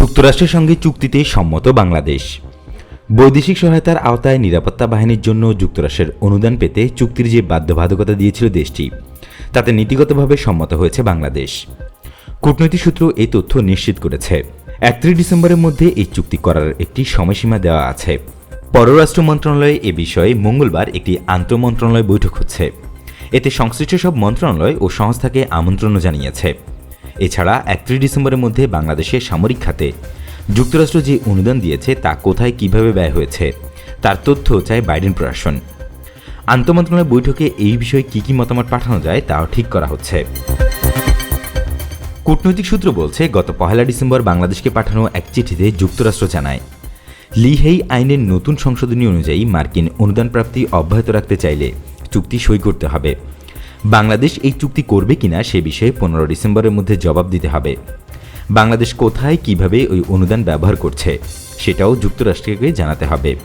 যুক্তরাষ্ট্রের সঙ্গে চুক্তিতে সম্মত বাংলাদেশ। বৈদেশিক সহায়তার আওতায় নিরাপত্তা বাহিনীর জন্য যুক্তরাষ্ট্রের অনুদান পেতে চুক্তির যে বাধ্যবাধকতা দিয়েছিল দেশটি, তাতে নীতিগতভাবে সম্মত হয়েছে বাংলাদেশ। কূটনৈতিক সূত্র এই তথ্য নিশ্চিত করেছে। একত্রিশ ডিসেম্বরের মধ্যে এই চুক্তি করার একটি সময়সীমা দেওয়া আছে। পররাষ্ট্র মন্ত্রণালয়ে এ বিষয়ে মঙ্গলবার একটি আন্তঃমন্ত্রণালয় বৈঠক হচ্ছে। এতে সংশ্লিষ্ট সব মন্ত্রণালয় ও সংস্থাকে আমন্ত্রণও জানিয়েছে। এছাড়া একত্রিশ ডিসেম্বরের মধ্যে বাংলাদেশের সামরিক খাতে যুক্তরাষ্ট্র যে অনুদান দিয়েছে তা কোথায় কীভাবে ব্যয় হয়েছে, তার তথ্য চায় বাইডেন প্রশাসন। আন্তঃমন্ত্রণালয় বৈঠকে এই বিষয়ে কী কী মতামত পাঠানো যায় তাও ঠিক করা হচ্ছে। কূটনৈতিক সূত্র বলছে, গত পহেলা ডিসেম্বর বাংলাদেশকে পাঠানো এক চিঠিতে যুক্তরাষ্ট্র জানায় লিহেই আইনের নতুন সংশোধনী অনুযায়ী মার্কিন অনুদান প্রাপ্তি অব্যাহত রাখতে চাইলে চুক্তি সই করতে হবে। বাংলাদেশ এই চুক্তি করবে কিনা সে বিষয়ে পনেরো ডিসেম্বরের মধ্যে জবাব দিতে হবে। বাংলাদেশ কোথায়, কীভাবে ওই অনুদান ব্যবহার করছে, সেটাও যুক্তরাষ্ট্রকে জানাতে হবে।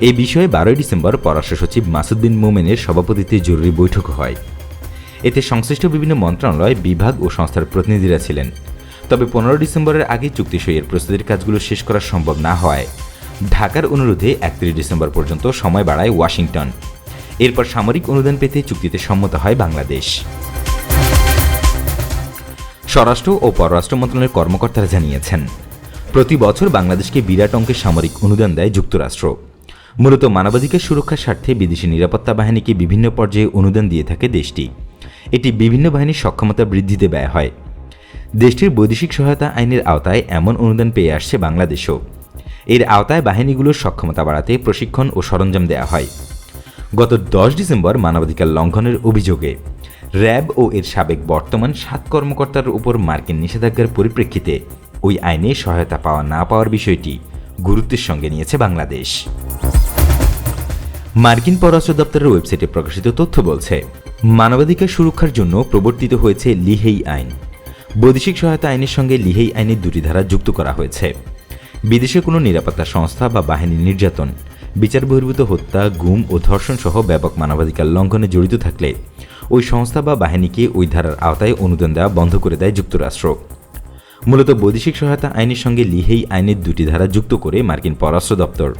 এই বিষয়ে বারোই ডিসেম্বর পররাষ্ট্র সচিব মাসুদ্দিন মোমেনের সভাপতিত্বে জরুরি বৈঠক হয়। এতে সংশ্লিষ্ট বিভিন্ন মন্ত্রণালয়, বিভাগ ও সংস্থার প্রতিনিধিরা ছিলেন। তবে পনেরো ডিসেম্বরের আগে চুক্তি সইয়ের প্রস্তুতির কাজগুলো শেষ করা সম্ভব না হওয়ায় ঢাকার অনুরোধে একত্রিশ ডিসেম্বর পর্যন্ত সময় বাড়ায় ওয়াশিংটন। এরপর সামরিক অনুদান পেতে চুক্তিতে সম্মত হয় বাংলাদেশ। স্বরাষ্ট্র ও পররাষ্ট্র মন্ত্রণালয়ের কর্মকর্তারা জানিয়েছেন, প্রতি বছর বাংলাদেশকে বিরাট অঙ্কের সামরিক অনুদান দেয় যুক্তরাষ্ট্র। মূলত মানবাধিকার সুরক্ষার স্বার্থে বিদেশি নিরাপত্তা বাহিনীকে বিভিন্ন পর্যায়ে অনুদান দিয়ে থাকে দেশটি। এটি বিভিন্ন বাহিনীর সক্ষমতা বৃদ্ধিতে ব্যয় হয়। দেশটির বৈদেশিক সহায়তা আইনের আওতায় এমন অনুদান পেয়ে আসছে বাংলাদেশও। এর আওতায় বাহিনীগুলোর সক্ষমতা বাড়াতে প্রশিক্ষণ ও সরঞ্জাম দেওয়া হয়। গত দশ ডিসেম্বর মানবাধিকার লঙ্ঘনের অভিযোগে র্যাব ও এর সাবেক বর্তমান সাত কর্মকর্তার উপর মার্কিন নিষেধাজ্ঞার পরিপ্রেক্ষিতে ওই আইনে সহায়তা পাওয়া না পাওয়ার বিষয়টি গুরুত্বের সঙ্গে নিয়েছে বাংলাদেশ। মার্কিন পররাষ্ট্র দপ্তরের ওয়েবসাইটে প্রকাশিত তথ্য বলছে, মানবাধিকার সুরক্ষার জন্য প্রবর্তিত হয়েছে লিহেই আইন। বৈদেশিক সহায়তা আইনের সঙ্গে লিহেই আইনের দুটি ধারা যুক্ত করা হয়েছে। বিদেশে কোনো নিরাপত্তা সংস্থা বা বাহিনীর নির্যাতন বিচার বহির্ভূত হত্যা, গুম ও ধর্ষণ সহ ব্যাপক মানবাধিকার লঙ্ঘনে জড়িত থাকলে ওই সংস্থা বা বাহিনীকে ওই ধারার আওতায় অনুদান দেওয়া বন্ধ করে দেয় যুক্তরাষ্ট্র। মূলত বৈদেশিক সহায়তা আইনের সঙ্গে লিহেই আইনের দুটি ধারা যুক্ত করে মার্কিন পররাষ্ট্র দপ্তর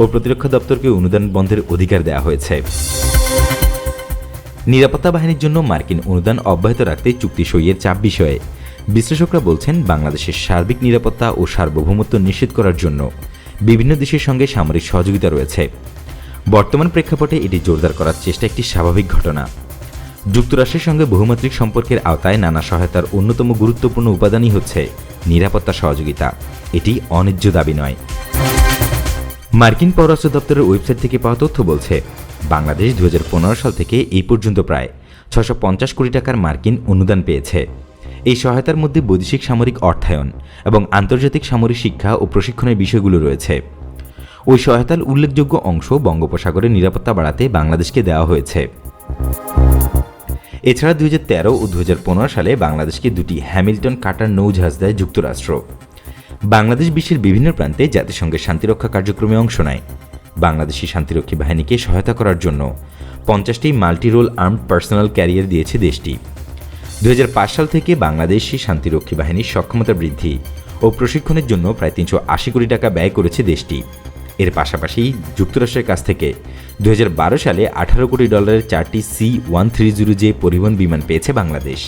ও প্রতিরক্ষা দপ্তরকে অনুদান বন্ধের অধিকার দেওয়া হয়েছে। নিরাপত্তা বাহিনীর জন্য মার্কিন অনুদান অব্যাহত রাখতে চুক্তি সইয়ের চাপ বিষয়ে বিশ্লেষকরা বলছেন, বাংলাদেশের সার্বিক নিরাপত্তা ও সার্বভৌমত্ব নিশ্চিত করার জন্য বিভিন্ন দেশের সঙ্গে সামরিক সহযোগিতা রয়েছে। বর্তমান প্রেক্ষাপটে এটি জোরদার করার চেষ্টা একটি স্বাভাবিক ঘটনা। যুক্তরাষ্ট্রের সঙ্গে বহুমাত্রিক সম্পর্কের আওতায় নানা সহায়তার অন্যতম গুরুত্বপূর্ণ উপাদানই হচ্ছে নিরাপত্তা সহযোগিতা। এটি অন্যায্য দাবি নয়। মার্কিন পররাষ্ট্র দপ্তরের ওয়েবসাইট থেকে পাওয়া তথ্য বলছে, বাংলাদেশ দু হাজার পনেরো সাল থেকে এই পর্যন্ত প্রায় ছশো কোটি টাকার মার্কিন অনুদান পেয়েছে। এই সহায়তার মধ্যে বৈদেশিক সামরিক অর্থায়ন এবং আন্তর্জাতিক সামরিক শিক্ষা ও প্রশিক্ষণের বিষয়গুলো রয়েছে। ওই সহায়তার উল্লেখযোগ্য অংশ বঙ্গোপসাগরের নিরাপত্তা বাড়াতে বাংলাদেশকে দেওয়া হয়েছে। এছাড়া দুই ও দু সালে বাংলাদেশকে দুটি হ্যামিল্টন কাটার নৌজাহাজ দেয় যুক্তরাষ্ট্র। বাংলাদেশ বিশ্বের বিভিন্ন প্রান্তে জাতিসংঘের শান্তিরক্ষা কার্যক্রমে অংশ নেয়। বাংলাদেশি শান্তিরক্ষী বাহিনীকে সহায়তা করার জন্য পঞ্চাশটি মাল্টিরোল আর্মড পার্সোনাল ক্যারিয়ার দিয়েছে দেশটি। দু হাজার পাঁচ সাল থেকে বাংলাদেশি শান্তিরক্ষী বাহিনীর সক্ষমতা বৃদ্ধি ও প্রশিক্ষণের জন্য প্রায় তিনশো আশি কোটি টাকা ব্যয় করেছে দেশটি। এর পাশাপাশি যুক্তরাষ্ট্রের কাছ থেকে দু হাজার বারো সালে আঠারো কোটি ডলারের চারটি C one three zero J পরিবহন বিমান পেয়েছে বাংলাদেশ।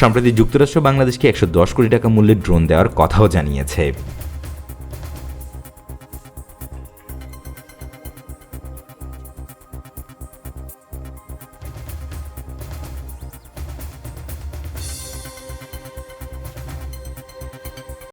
সম্প্রতি যুক্তরাষ্ট্র বাংলাদেশকে একশো দশ কোটি টাকা মূল্যের ড্রোন দেওয়ার কথাও জানিয়েছে।